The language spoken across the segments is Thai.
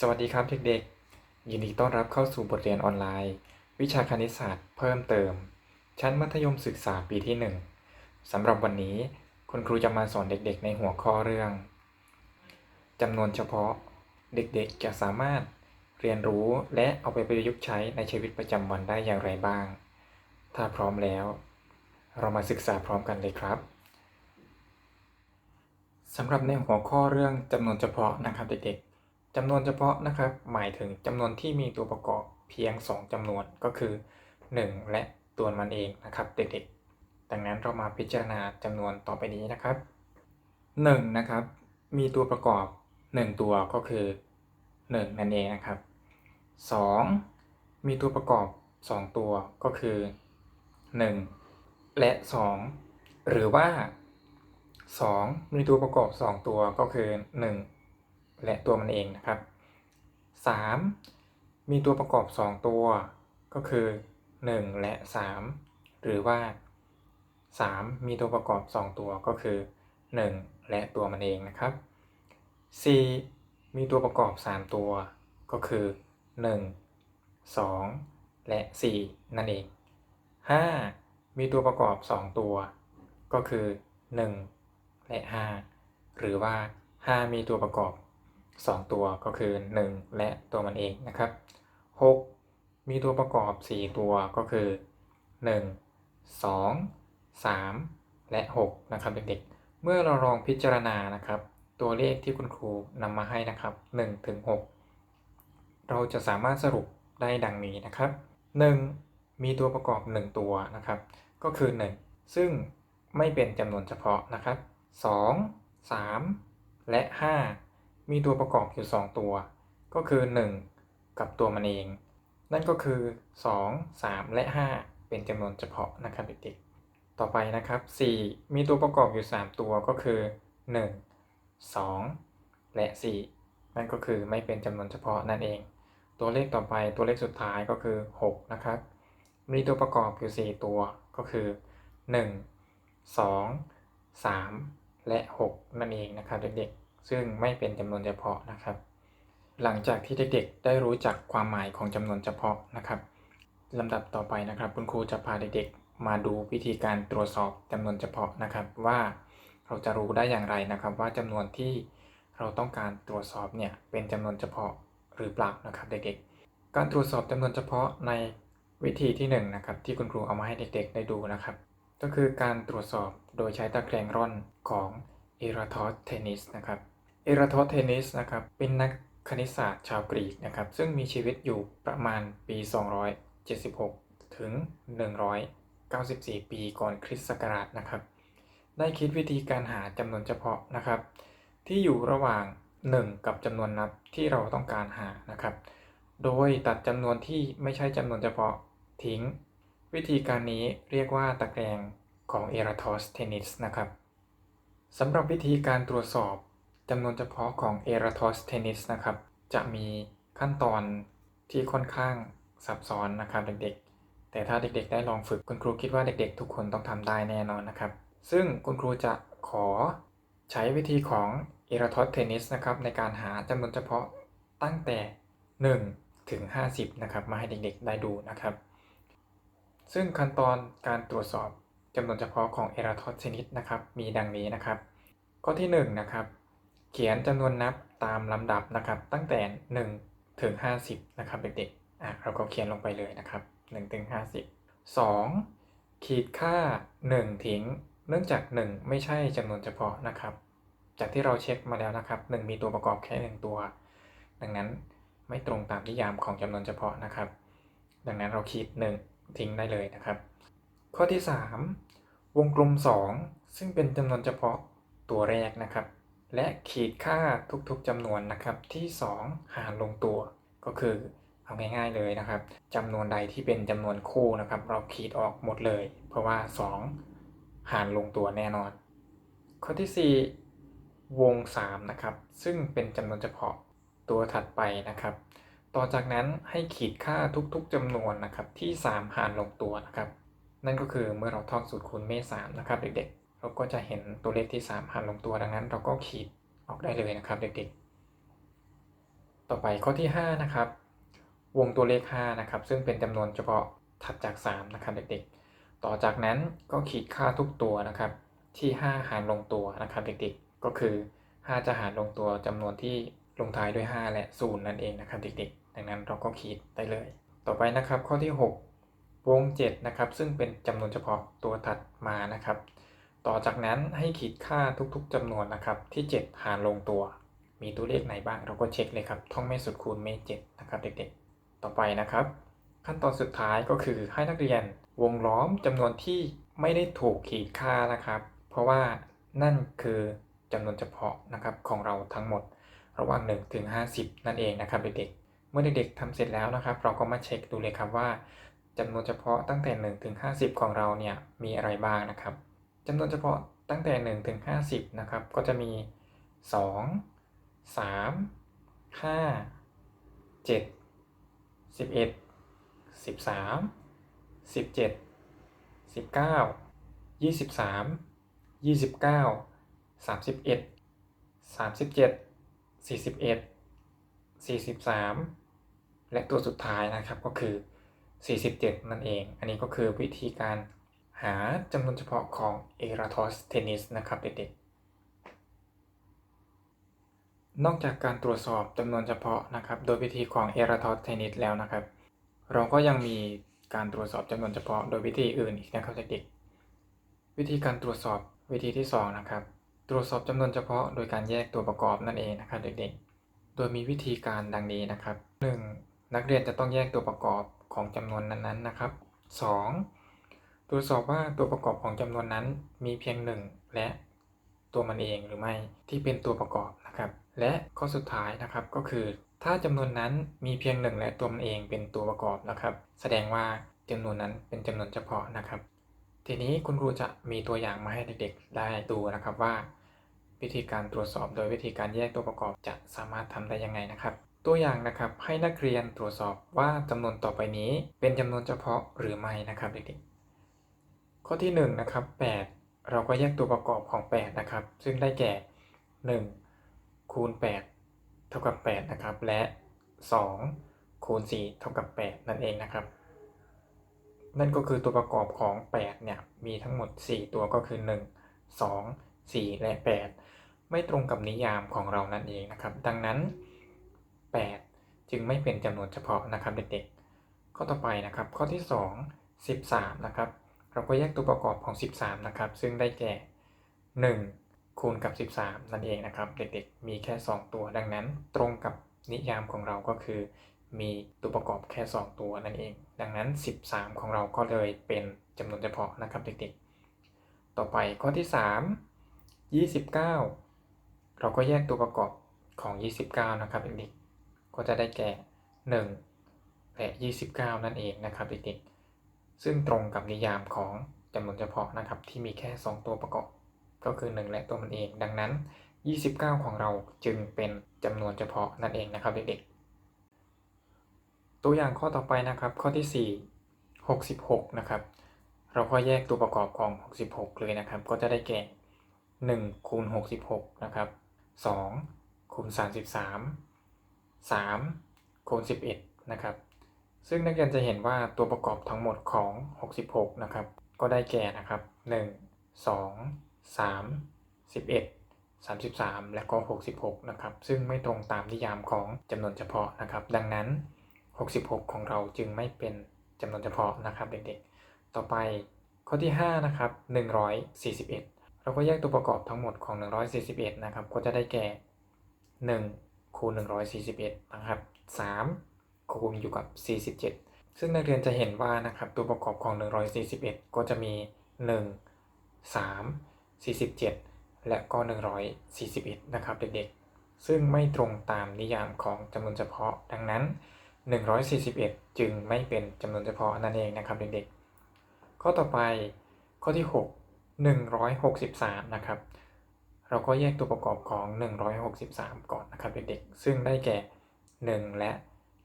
สวัสดีครับเด็กๆ ยินดีต้อนรับเข้าสู่บทเรียนออนไลน์ วิชาคณิตศาสตร์เพิ่มเติม ชั้นมัธยมศึกษาปีที่ 1สำหรับวันนี้คุณครูจะมาสอนเด็กๆ ในหัวข้อเรื่องจำนวนเฉพาะเด็กๆจะสามารถเรียนรู้และเอาไปประยุกต์ใช้ในชีวิตประจำวันได้อย่างไรบ้าง ถ้าพร้อมแล้ว เรามาศึกษาพร้อมกันเลยครับสำหรับในหัวข้อเรื่องจำนวนเฉพาะนะครับเด็กๆ จำนวนเฉพาะนะครับ หมายถึงจำนวนที่มีตัวประกอบเพียง 2จำนวนก็คือ 1 และตัวมันเองนะครับเด็กๆ ดังนั้นเรามาพิจารณาจำนวนต่อไปนี้นะครับ1นะครับ มีตัวประกอบ 1 ตัวก็คือ 1 นั่นเองนะครับ 2 มีตัวประกอบ 2 ตัวก็คือ 1 และ 2 หรือว่า 2 มีตัวประกอบ 2 ตัวก็คือ 1 และตัวมันเองนะครับ 3 มีตัวประกอบ 2 ตัว ก็คือ 1 และ 3 หรือว่า 3 มีตัวประกอบ 2 ตัวก็คือ 1 และตัวมันเองนะครับ 4 มีตัวประกอบ 3 ตัว ก็คือ 1 2 และ 4 นั่นเอง 5 มีตัวประกอบ 2 ตัว ก็คือ 1 และ 5 หรือว่า 5 มีตัวประกอบ 2 ตัวก็คือ 1 และตัวมันเองนะครับ 6 มีตัวประกอบ 4 ตัวก็คือ 1 2 3 และ 6 นะครับเด็กๆ เมื่อเราลองพิจารณานะครับ ตัวเลขที่คุณครูนำมาให้นะครับ1ถึง6เราจะสามารถสรุปได้ดังนี้นะครับ 1 มีตัวประกอบ 1 ตัวนะครับ ก็คือ 1 ซึ่งไม่เป็นจำนวนเฉพาะนะครับ 2 3 และ 5 มีตัวประกอบอยู่ 2 ตัว ก็คือ 1 กับตัวมันเอง นั่นก็คือ 2 3 และ 5 เป็นจำนวนเฉพาะนะครับเด็กๆต่อไปนะครับ 4 มีตัวประกอบอยู่ 3 ตัวก็คือ 1 2 และ 4 นั่นก็คือไม่เป็นจำนวนเฉพาะนั่นเอง ตัวเลขต่อไปตัวเลขสุดท้ายก็คือ 6 นะครับ มีตัวประกอบอยู่ 4 ตัวก็คือ 1 2 3 และ 6 นั่นเองนะครับเด็กๆ ซึ่งไม่เป็นจำนวนเฉพาะนะครับ หลังจากที่เด็กๆ ได้รู้จักความหมายของจำนวนเฉพาะนะครับลำดับต่อไปนะครับ คุณครูจะพาเด็กๆ มาดูวิธีการตรวจสอบจำนวนเฉพาะนะครับ ว่าเราจะรู้ได้อย่างไรนะครับ ว่าจำนวนที่เราต้องการตรวจสอบเนี่ยเป็นจำนวนเฉพาะหรือเปล่านะครับเด็กๆ การตรวจสอบจำนวนเฉพาะในวิธีที่1นงนะครับที่คุณครูเอามาให้เด็กๆ ได้ดูนะครับ ก็คือการตรวจสอบโดยใช้ตะแกรงร่อนของเอราทอสเทนิสนะครับ เอราทอสเทนิสนะครับเป็นนักคณิตศาสตร์ชาวกรีกนะครับซึ่งมีชีวิตอยู่ประมาณปี 276 ถึง 194 ปีก่อนคริสต์ศักราชนะครับ ได้คิดวิธีการหาจำนวนเฉพาะนะครับ ที่อยู่ระหว่าง 1 กับจำนวนนับที่เราต้องการหานะครับ โดยตัดจำนวนที่ไม่ใช่จำนวนเฉพาะทิ้ง วิธีการนี้เรียกว่าตะแกรงของเอราทอสเทนิสนะครับสำหรับวิธีการตรวจสอบ จำนวนเฉพาะของเอราทอสเทนิสนะครับ จะมีขั้นตอนที่ค่อนข้างซับซ้อนนะครับเด็กๆ แต่ถ้าเด็กๆ ได้ลองฝึกคุณครูคิดว่าเด็กๆ ทุกคนต้องทำได้แน่นอนนะครับ ซึ่งคุณครูจะขอใช้วิธีของเอราทอสเทนิสนะครับในการหาจำนวนเฉพาะตั้งแต่ 1 ถึง 50 นะครับ มาให้เด็กๆ ได้ดูนะครับ ซึ่งขั้นตอนการตรวจสอบจำนวนเฉพาะของเอราทอสเทนิสนะครับ มีดังนี้นะครับ ข้อที่1นะครับ ขียนจำนวนนับตามลำดับนะครับ ตั้งแต่ 1 ถึง 50 นะครับเด็กๆอะเราก็เขียนลงไปเลยนะครับ1ถึง50 2 ขีดค่า 1 ทิ้ง เนื่องจาก 1 ไม่ใช่จำนวนเฉพาะนะครับ จากที่เราเช็คมาแล้วนะครับ 1 มีตัวประกอบแค่ 1 ตัว ดังนั้นไม่ตรงตามนิยามของจำนวนเฉพาะนะครับ ดังนั้นเราขีด 1 ทิ้งได้เลยนะครับ ข้อที่ 3 วงกลม 2 ซึ่งเป็นจำนวนเฉพาะตัวแรกนะครับ และขีดค่าทุกๆจำนวนนะครับที่ 2 หารลงตัว ก็คือเอาง่ายๆเลยนะครับจำนวนใดที่เป็นจำนวนคู่นะครับ เราขีดออกหมดเลย เพราะว่า 2 หารลงตัวแน่นอน ข้อที่ 4 วง 3 นะครับ ซึ่งเป็นจำนวนเฉพาะตัวถัดไปนะครับ ต่อจากนั้นให้ขีดค่าทุกๆจำนวนนะครับที่ 3 หารลงตัวนะครับ นั่นก็คือเมื่อเราท่องสูตรคูณเมษ3นะครับเด็กๆ เราก็จะเห็นตัวเลขที่ 3หารลงตัวดังนั้น เราก็ขีดออกได้เลยนะครับเด็กๆ ต่อไปข้อที่ 5 นะครับ วงตัวเลข5นะครับ ซึ่งเป็นจำนวนเฉพาะถัดจาก 3 นะครับเด็กๆ ต่อจากนั้นก็ขีดค่าทุกตัวนะครับ ที่ 5 หารลงตัวนะครับเด็กๆ ก็คือ 5 จะหารลงตัวจำนวนที่ลงท้ายด้วย 5 และ0นั่นเองนะครับเด็กๆ ดังนั้นเราก็ขีดได้เลย ต่อไปนะครับข้อที่ 6 วง7นะครับซึ่งเป็นจำนวนเฉพาะตัวถัดมานะครับ ต่อจากนั้นให้ขีดค่าทุกๆจำนวนนะครับที่ 7 หารลงตัว มีตัวเลขไหนบ้างเราก็เช็คเลยครับท่องไม่สุดคูณไม่เจ็ดนะครับเด็กๆ ต่อไปนะครับ ขั้นตอนสุดท้ายก็คือให้นักเรียนวงล้อมจำนวนที่ไม่ได้ถูกขีดค่านะครับ เพราะว่านั่นคือจำนวนเฉพาะนะครับของเราทั้งหมด ระหว่าง 1 ถึง 50 นั่นเองนะครับเด็กๆ เมื่อเด็กๆทำเสร็จแล้วนะครับ เราก็มาเช็คดูเลยครับว่าจำนวนเฉพาะตั้งแต่ 1 ถึง 50 ของเราเนี่ยมีอะไรบ้างนะครับ จำนวนเฉพาะตั้งแต่ 1 ถึง 50 นะครับ ก็จะมี 2 3 5 7 11 13 17 19 23 29 31 37 41 43 และตัวสุดท้ายนะครับก็คือ 47 นั่นเอง อันนี้ก็คือวิธีการ หาจำนวนเฉพาะของเอราทอสเทนิสนะครับเด็กๆ นอกจากการตรวจสอบจำนวนเฉพาะนะครับ โดยวิธีของเอราทอสเทนิสแล้วนะครับ เราก็ยังมีการตรวจสอบจำนวนเฉพาะโดยวิธีอื่นอีกนะครับเด็กๆ วิธีการตรวจสอบวิธีที่2นะครับ ตรวจสอบจำนวนเฉพาะโดยการแยกตัวประกอบนั่นเองนะครับเด็กๆ โดยมีวิธีการดังนี้นะครับ 1. นักเรียนจะต้องแยกตัวประกอบของจำนวนนั้นๆนะครับ 2. ตรวจสอบว่าตัวประกอบของจำนวนนั้นมีเพียง 1 และตัวมันเองหรือไม่ที่เป็นตัวประกอบนะครับ และข้อสุดท้ายนะครับก็คือ ถ้าจำนวนนั้นมีเพียง 1 และตัวมันเองเป็นตัวประกอบนะครับ แสดงว่าจำนวนนั้นเป็นจำนวนเฉพาะนะครับ ทีนี้คุณครูจะมีตัวอย่างมาให้เด็กๆ ได้ดูนะครับว่า วิธีการตรวจสอบโดยวิธีการแยกตัวประกอบจะสามารถทำได้ยังไงนะครับ ตัวอย่างนะครับให้นักเรียนตรวจสอบว่าจำนวนต่อไปนี้เป็นจำนวนเฉพาะหรือไม่นะครับเด็กๆ ข้อที่1นนะครับ8 เราก็แยกตัวประกอบของ 8 นะครับ ซึ่งได้แก่ 1 คูณ 8 เท่ากับ 8 นะครับ และ 2 คูณ 4 เท่ากับ 8 นั่นเองนะครับ นั่นก็คือตัวประกอบของ 8 เนี่ย มีทั้งหมด 4 ตัวก็คือ 1 2 4 และ 8 ไม่ตรงกับนิยามของเรานั่นเองนะครับ ดังนั้น 8 จึงไม่เป็นจำนวนเฉพาะนะครับเด็กๆ ข้อต่อไปนะครับ ข้อที่ 2 13 นะครับ เราก็แยกตัวประกอบของ 13 นะครับ ซึ่งได้แก่ 1 คูณกับ 13 นั่นเองนะครับ เด็กๆ มีแค่ 2 ตัว ดังนั้น ตรงกับนิยามของเราก็คือ มีตัวประกอบแค่ 2 ตัวนั่นเอง ดังนั้น 13 ของเราก็เลยเป็นจำนวนเฉพาะนะครับเด็กๆ ต่อไปข้อที่ 3 29 เราก็แยกตัวประกอบของ 29 นะครับเด็กๆ ก็จะได้แก่ 1 และ 29 นั่นเองนะครับเด็กๆ ซึ่งตรงกับนิยามของจำนวนเฉพาะนะครับที่มีแค่ 2 ตัวประกอบ ก็คือ 1 และตัวมันเอง ดังนั้น 29 ของเราจึงเป็นจำนวนเฉพาะนั่นเองนะครับเด็กๆ ตัวอย่างข้อต่อไปนะครับ ข้อที่ 4 66 นะครับ เราก็แยกตัวประกอบของ 66 เลยนะครับ ก็จะได้แก่ 1 คูณ 66 นะครับ 2 คูณ 33 3 คูณ 11 นะครับ ซึ่งนักเรียนจะเห็นว่าตัวประกอบทั้งหมดของ 66 นะครับ ก็ได้แก่นะครับ 1 2 3 11 33 และก็ 66 นะครับ ซึ่งไม่ตรงตามนิยามของจำนวนเฉพาะนะครับ ดังนั้น 66 ของเราจึงไม่เป็นจำนวนเฉพาะนะครับเด็กๆ ต่อไปข้อที่ 5 นะครับ 141 เราก็แยกตัวประกอบทั้งหมดของ 141 นะครับ ก็จะได้แก่ 1 คูณ 141 นะครับ 3 คูณอยู่กับ 47 ซึ่งนักเรียนจะเห็นว่านะครับตัวประกอบของ 141 ก็จะมี 1 3 47 และก็ 141 นะครับเด็กๆ ซึ่งไม่ตรงตามนิยามของจำนวนเฉพาะ ดังนั้น 141 จึงไม่เป็นจำนวนเฉพาะนั่นเองนะครับเด็กๆ ข้อต่อไปข้อที่ 6 163 นะครับเราก็แยกตัวประกอบของ 163 ก่อนนะครับเด็กๆ ซึ่งได้แก่ 1 และ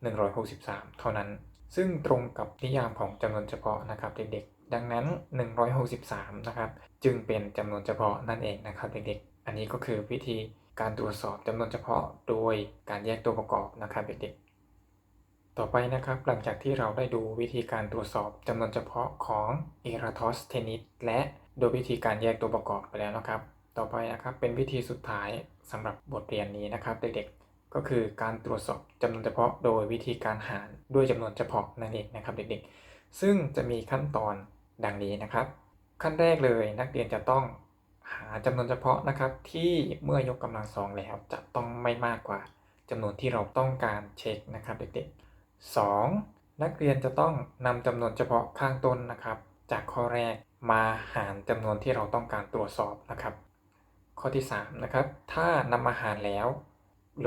163 เท่านั้น ซึ่งตรงกับนิยามของจำนวนเฉพาะนะครับเด็กๆ ดังนั้น 163 นะครับ จึงเป็นจำนวนเฉพาะนั่นเองนะครับเด็กๆ อันนี้ก็คือวิธีการตรวจสอบจำนวนเฉพาะโดยการแยกตัวประกอบนะครับเด็กๆ ต่อไปนะครับหลังจากที่เราได้ดูวิธีการตรวจสอบจำนวนเฉพาะของเอราทอสเทนิสและโดยวิธีการแยกตัวประกอบไปแล้วนะครับ ต่อไปนะครับเป็นวิธีสุดท้ายสำหรับบทเรียนนี้นะครับเด็กๆ ก็คือการตรวจสอบจำนวนเฉพาะโดยวิธีการหารด้วยจำนวนเฉพาะนั่นเองนะครับเด็กๆ ซึ่งจะมีขั้นตอนดังนี้นะครับ ขั้นแรกเลยนักเรียนจะต้องหาจำนวนเฉพาะนะครับที่เมื่อยกกำลังสองแล้วจะต้องไม่มากกว่าจำนวนที่เราต้องการเช็คนะครับเด็กๆ 2. นักเรียนจะต้องนำจำนวนเฉพาะข้างต้นนะครับ จากข้อแรกมาหารจำนวนที่เราต้องการตรวจสอบนะครับ ข้อที่3นะครับถ้านำมาหารแล้ว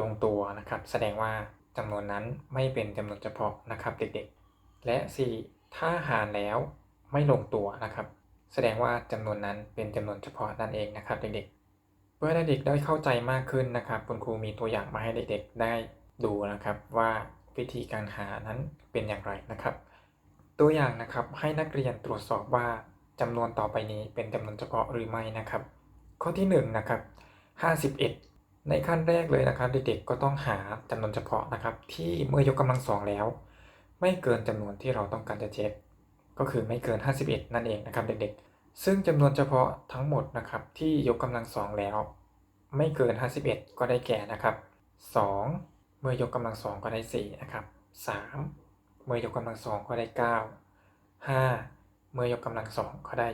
ลงตัวนะครับ แสดงว่าจำนวนนั้นไม่เป็นจำนวนเฉพาะนะครับเด็กๆ และ 4. ถ้าหารแล้วไม่ลงตัวนะครับ แสดงว่าจำนวนนั้นเป็นจำนวนเฉพาะนั่นเองนะครับเด็กๆ เพื่อให้เด็กได้เข้าใจมากขึ้นนะครับ คุณครูมีตัวอย่างมาให้เด็กๆ ได้ดูนะครับว่าวิธีการหานั้นเป็นอย่างไรนะครับ ตัวอย่างนะครับให้นักเรียนตรวจสอบว่าจำนวนต่อไปนี้เป็นจำนวนเฉพาะหรือไม่นะครับ ข้อที่1นงนะครับ51 ในขั้นแรกเลยนะครับเด็กๆก็ต้องหาจำนวนเฉพาะนะครับ ที่เมื่อยกกำลังสองแล้ว ไม่เกินจำนวนที่เราต้องการจะเช็ค ก็คือไม่เกิน 51 นั่นเองนะครับเด็กๆ ซึ่งจำนวนเฉพาะทั้งหมดนะครับที่ยกกำลังสองแล้ว ไม่เกิน 51 ก็ได้แก่นะครับ 2 เมื่อยกกำลังสองก็ได้4นะครับ3 เมื่อยกกำลังสองก็ได้ 9 5 เมื่อยกกำลังสองก็ได้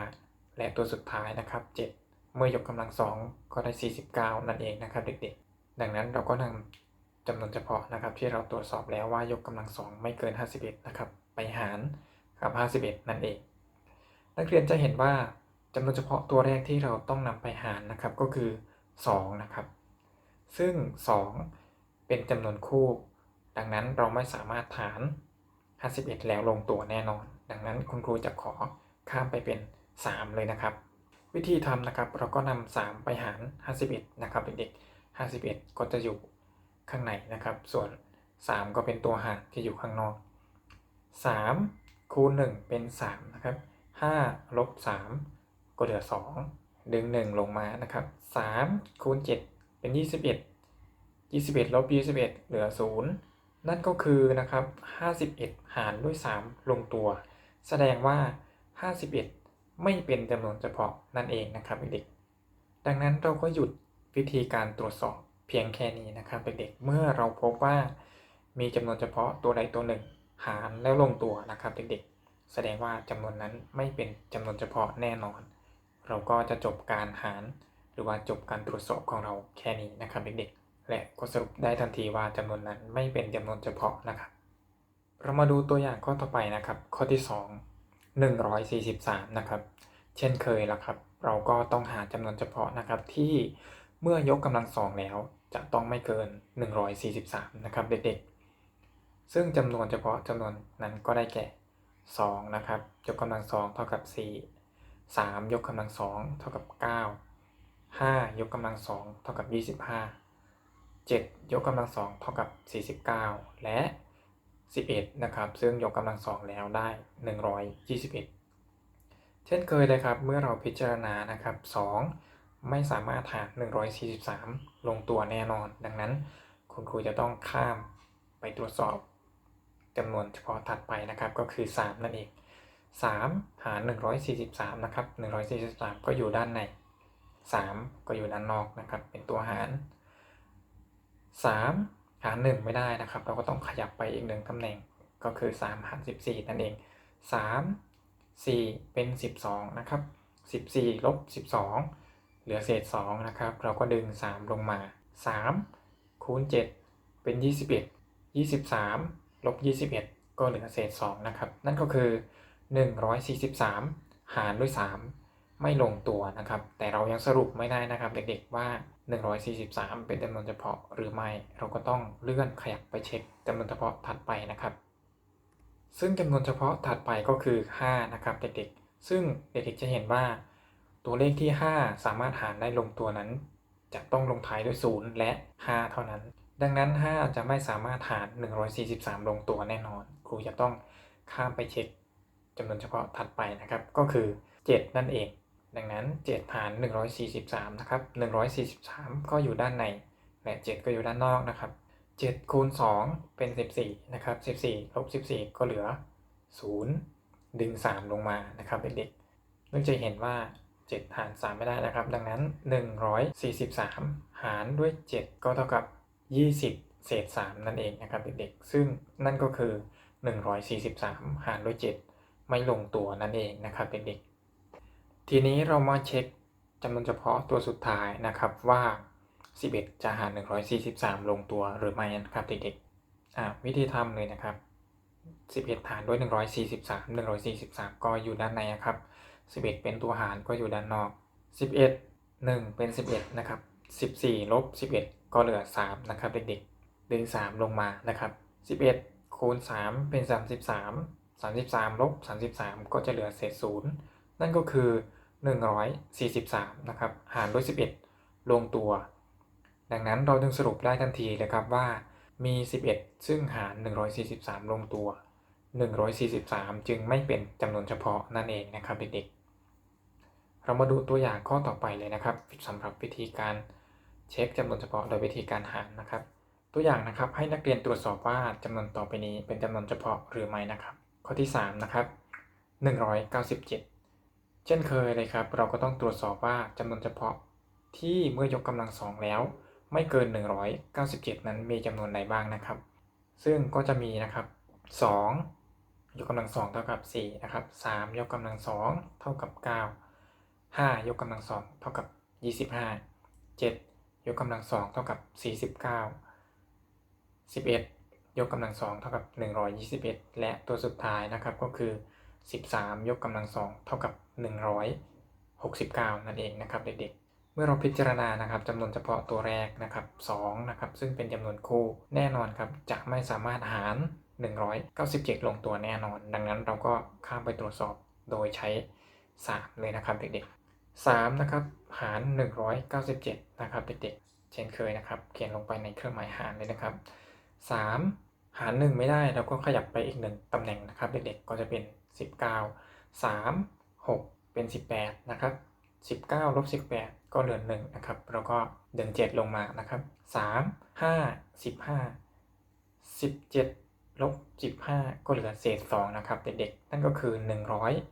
25 และตัวสุดท้ายนะครับ 7 เมื่อยกกำลังสองก็ได้ 49 นั่นเองนะครับเด็กๆ ดังนั้นเราก็นำจำนวนเฉพาะนะครับ ที่เราตรวจสอบแล้วว่ายกกำลังสองไม่เกิน 51 นะครับ ไปหารกับ 51 นั่นเอง นักเรียนจะเห็นว่าจำนวนเฉพาะตัวแรกที่เราต้องนำไปหารนะครับก็คือ 2 นะครับ ซึ่ง 2 เป็นจำนวนคู่ ดังนั้นเราไม่สามารถฐาน51 แล้วลงตัวแน่นอน ดังนั้นคุณครูจะขอข้ามไปเป็น 3 เลยนะครับ วิธีทำนะครับเราก็นำ3ไปหาร 51 นะครับเด็กๆ 51 ก็จะอยู่ข้างในนะครับ ส่วน 3 ก็เป็นตัวหารที่อยู่ข้างนอก 3 คูณ 1 เป็น 3 นะครับ 5 ลบ 3 ก็เหลือ 2 ดึง 1 ลงมานะครับ 3 คูณ 7 เป็น 21 21 ลบ 21 เหลือ 0 นั่นก็คือนะครับ 51 หารด้วย 3 ลงตัว แสดงว่า 51 ไม่เป็นจำนวนเฉพาะนั่นเองนะครับเด็กๆดังนั้นเราก็หยุดวิธีการตรวจสอบเพียงแค่นี้นะครับเด็กๆเมื่อเราพบว่ามีจำนวนเฉพาะตัวใดตัวหนึ่งหารแล้วลงตัวนะครับเด็กๆ แสดงว่าจำนวนนั้นไม่เป็นจำนวนเฉพาะแน่นอน เราก็จะจบการหาร หรือว่าจบการตรวจสอบของเราแค่นี้นะครับเด็กๆ และก็สรุปได้ทันทีว่าจำนวนนั้นไม่เป็นจำนวนเฉพาะนะครับ เรามาดูตัวอย่างข้อต่อไปนะครับ ข้อที่ 2 143 นะครับ เช่นเคยละครับ เราก็ต้องหาจำนวนเฉพาะนะครับที่เมื่อยกกำลังสองแล้วจะต้องไม่เกิน 143 นะครับเด็กๆ ซึ่งจำนวนเฉพาะจำนวนนั้นก็ได้แก่ 2 นะครับ ยกกำลังสองเท่ากับ 4 3 ยกกำลังสองเท่ากับ 9 5 ยกกำลังสองเท่ากับ 25 7 ยกกำลังสองเท่ากับ 49 และ 11 นะครับ ซึ่งยกกำลังสองแล้วได้ 121 เช่นเคยเลยครับ เมื่อเราพิจารณานะครับ 2 ไม่สามารถหาร143 ลงตัวแน่นอน ดังนั้นคุณครูจะต้องข้ามไปตรวจสอบจำนวนเฉพาะถัดไปนะครับ ก็คือ 3 นั่นเอง 3 หาร 143 นะครับ 143 ก็อยู่ด้านใน 3 ก็อยู่ด้านนอกนะครับ เป็นตัวหาร 3 หาร 1 ไม่ได้นะครับ เราก็ต้องขยับไปอีกหนึ่งตำแหน่งก็คือ 3 หาร 14 นั่นเอง 3 4 เป็น 12 นะครับ 14 ลบ 12 เหลือเศษ 2 นะครับ เราก็ดึง 3 ลงมา 3 คูณ 7 เป็น 21 23 ลบ 21 ก็เหลือเศษ 2 นะครับ นั่นก็คือ 143 หารด้วย 3 ไม่ลงตัวนะครับ แต่เรายังสรุปไม่ได้นะครับ เด็กๆว่า 143 เป็นจำนวนเฉพาะหรือไม่ เราก็ต้องเลื่อนขยับไปเช็คจำนวนเฉพาะถัดไปนะครับ ซึ่งจำนวนเฉพาะถัดไปก็คือ 5 นะครับ เด็กๆ ซึ่งเด็กๆจะเห็นว่า ตัวเลขที่ 5 สามารถหารได้ลงตัวนั้น จะต้องลงท้ายด้วย 0 และ 5 เท่านั้น ดังนั้น 5 จะไม่สามารถหาร 143 ลงตัวแน่นอน ครูจะต้องข้ามไปเช็คจำนวนเฉพาะถัดไปนะครับ ก็คือ 7 นั่นเอง ดังนั้น7หาร143 นะครับ 143 ก็อยู่ด้านใน และ7 ก็อยู่ด้านนอกนะครับ 7 คูณ 2 เป็น 14 นะครับ 14 ลบ 14 ก็เหลือ 0 ดึง 3 ลงมา นะครับเด็กๆเนื่อจะเห็นว่า 7 หาร 3 ไม่ได้นะครับ ดังนั้น 143 หารด้วย 7 ก็เท่ากับ 20 เศษ 3 นั่นเองนะครับเด็กๆ ซึ่งนั่นก็คือ 143 หารด้วย 7 ไม่ลงตัวนั่นเองนะครับเด็กๆ ทีนี้เรามาเช็คจำนวนเฉพาะตัวสุดท้ายนะครับว่า 11 จะหาร 143 ลงตัวหรือไม่นะครับเด็กๆอ่าวิธีทำเลยนะครับ 11 หารด้วย 143 143 ก็อยู่ด้านในนะครับ 11 เป็นตัวหารก็อยู่ด้านนอก 11 1 เป็น 11 นะครับ 14 ลบ 11 ก็เหลือ 3 นะครับ เด็กๆ ดึง 3 ลงมานะครับ 11 คูณ 3 เป็น 33 33 ลบ 33 ก็จะเหลือเศษ 0 นั่นก็คือ 143 นะครับ หารด้วย 11 ลงตัว ดังนั้นเราจึงสรุปได้ทันทีเลยครับว่ามี 11 ซึ่งหาร 143 ลงตัว 143 จึงไม่เป็นจำนวนเฉพาะนั่นเองนะครับเด็กๆ เรามาดูตัวอย่างข้อต่อไปเลยนะครับสำหรับวิธีการเช็คจำนวนเฉพาะโดยวิธีการหารนะครับ ตัวอย่างนะครับให้นักเรียนตรวจสอบว่าจำนวนต่อไปนี้เป็นจำนวนเฉพาะหรือไม่นะครับ ข้อที่ 3 นะครับ 197เช่นเคยเลยครับ เราก็ต้องตรวจสอบว่าจำนวนเฉพาะที่เมื่อยกกำลังสองแล้ว ไม่เกิน 197 นั้นมีจำนวนใดบ้างนะครับ ซึ่งก็จะมีนะครับ 2 ยกกำลังสองเท่ากับ4นะครับ3 ยกกำลังสองเท่ากับ 9 5 ยกกำลังสองเท่ากับ 25 7 ยกกำลังสองเท่ากับ 49 11 ยกกำลังสองเท่ากับ 121 และตัวสุดท้ายนะครับก็คือ 13 ยกกำลังสองเท่ากับ 169 นั่นเองนะครับเด็กๆ เมื่อเราพิจารณานะครับจำนวนเฉพาะตัวแรกนะครับ2นะครับซึ่งเป็นจำนวนคู่แน่นอนครับจะไม่สามารถหาร 197 ลงตัวแน่นอน ดังนั้นเราก็ข้ามไปตรวจสอบโดยใช้ 3 เลยนะครับเด็กๆ3นะครับหาร 197 นะครับเด็กๆ เช่นเคยนะครับ เขียนลงไปในเครื่องหมายหารเลยนะครับ 3 หาร 1 ไม่ได้เราก็ขยับไปอีก 1ตำแหน่งนะครับเด็กๆ ก็จะเป็น 19 3 6 เป็น 18 นะครับ 19ลบ18 ก็เหลือ1นะครับ แล้วก็เดึง7ลงมานะครับ 3 5 15 17ลบ15 ก็เหลือเศษ 2 นะครับ เด็กๆ นั่นก็คือ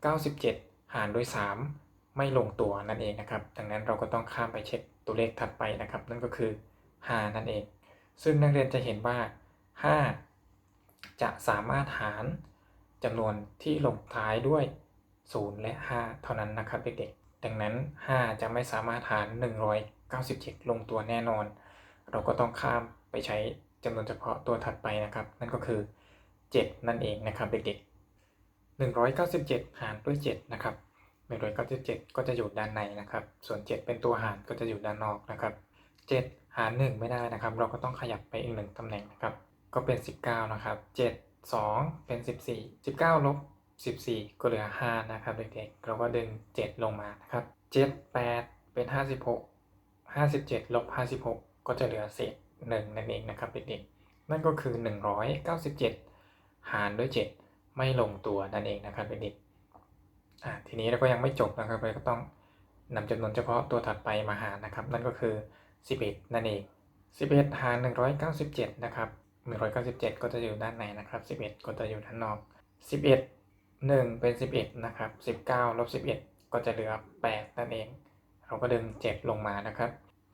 197 หารด้วย 3 ไม่ลงตัวนั่นเองนะครับ ดังนั้นเราก็ต้องข้ามไปเช็คตัวเลขถัดไปนะครับ นั่นก็คือ5นั่นเอง ซึ่งนักเรียนจะเห็นว่า 5 จะสามารถหาร จำนวนที่ลงท้ายด้วย 0 และ 5 เท่านั้นนะครับเด็กๆ ดังนั้น 5 จะไม่สามารถหาร 197 ลงตัวแน่นอน เราก็ต้องข้ามไปใช้จำนวนเฉพาะตัวถัดไปนะครับ นั่นก็คือ 7 นั่นเองนะครับเด็กๆ 197 หารด้วย 7 นะครับ 197 ก็จะอยู่ด้านในนะครับ ส่วน 7 เป็นตัวหารก็จะอยู่ด้านนอกนะครับ 7 หาร 1 ไม่ได้นะครับ เราก็ต้องขยับไปอีก1ตำแหน่งนะครับ ก็เป็น 19 นะครับ 7 2 เป็น 14 19ลบ14 ก็เหลือ 5 นะครับเด็กๆ เราก็ดึง 7 ลงมานะครับ 7 8 เป็น 56 57 ลบ 56 ก็จะเหลือเศษ1นั่นเองนะครับเด็กๆ นั่นก็คือ 197 หารด้วย 7 ไม่ลงตัวนั่นเองนะครับเด็กๆอ่าทีนี้เราก็ยังไม่จบนะครับเราก็ต้องนำจำนวนเฉพาะตัวถัดไปมาหารนะครับ นั่นก็คือ 11 นั่นเอง 11 หาร 197 นะครับ 197 ก็จะอยู่ด้านในนะครับ 11 ก็จะอยู่ด้านนอก 11 1 เป็น 11 นะครับ 19ลบ11 ก็จะเหลือ 8 นั่นเอง เราก็ดึง 7 ลงมานะครับ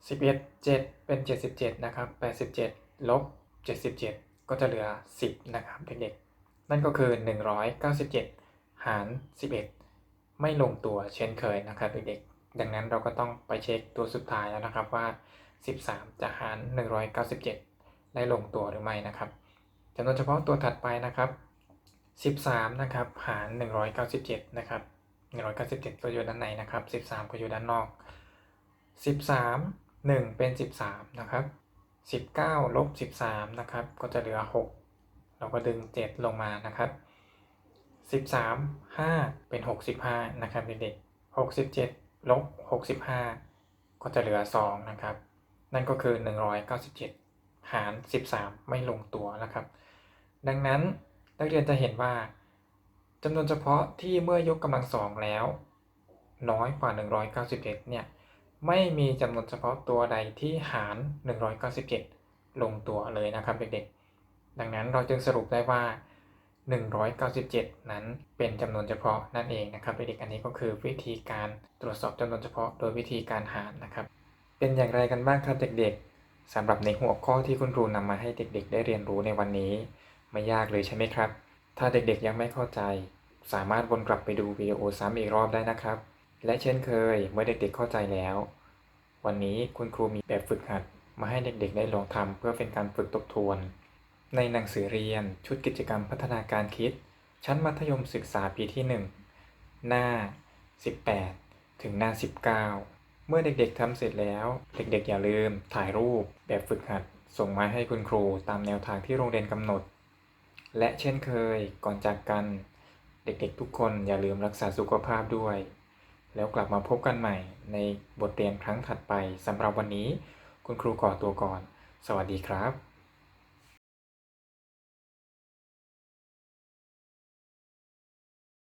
11 7 เป็น 77 นะครับ 87 ลบ 77 ก็จะเหลือ 10 นะครับเด็กๆ นั่นก็คือ 197 หาร 11 ไม่ลงตัวเช่นเคยนะครับเด็กๆ ดังนั้นเราก็ต้องไปเช็คตัวสุดท้ายแล้วนะครับว่า 13 จะหาร 197 ได้ลงตัวหรือไม่นะครับจำนวนเฉพาะตัวถัดไปนะครับ 13 นะครับหาร 197 นะครับ 197 ก็อยู่ด้านในนะครับ 13 ก็อยู่ด้านนอก 13 1 เป็น 13 นะครับ 19 ลบ 13 นะครับ ก็จะเหลือ 6 เราก็ดึง 7 ลงมานะครับ 13 5 เป็น 65 นะครับเด็กๆ67 ลบ 65 ก็จะเหลือ 2 นะครับ นั่นก็คือ 197 หาร 13 ไม่ลงตัวนะครับ ดังนั้นนักเรียนจะเห็นว่าจำนวนเฉพาะที่เมื่อยกกำลังสองแล้ว น้อยกว่า 191 เนี่ย ไม่มีจำนวนเฉพาะตัวใดที่หาร 197 ลงตัวเลยนะครับเด็กๆ ดังนั้นเราจึงสรุปได้ว่า 197 นั้นเป็นจำนวนเฉพาะนั่นเองนะครับเด็กๆอันนี้ก็คือวิธีการตรวจสอบจำนวนเฉพาะโดยวิธีการหารนะครับ เป็นอย่างไรกันบ้างครับเด็กๆ สำหรับในหัวข้อที่คุณครูนำมาให้เด็กๆ ได้เรียนรู้ในวันนี้ ไม่ยากเลยใช่ไหมครับ ถ้าเด็กๆยังไม่เข้าใจ สามารถวนกลับไปดูวิดีโอซ้ำอีกรอบได้นะครับ และเช่นเคยเมื่อเด็กๆเข้าใจแล้ว วันนี้คุณครูมีแบบฝึกหัด มาให้เด็กๆ ได้ลองทำเพื่อเป็นการฝึกทบทวน ในหนังสือเรียนชุดกิจกรรมพัฒนาการคิด ชั้นมัธยมศึกษาปีที่ 1 หน้า 18 ถึงหน้า 19 เมื่อเด็กๆทำเสร็จแล้ว เด็กๆอย่าลืม ถ่ายรูป แบบฝึกหัด ส่งมาให้คุณครูตามแนวทางที่โรงเรียนกำหนด และเช่นเคยก่อนจากกัน เด็กๆทุกคนอย่าลืมรักษาสุขภาพด้วย แล้วกลับมาพบกันใหม่ในบทเรียนครั้งถัดไปสำหรับวันนี้ คุณครูขอตัวก่อน สวัสดีครับ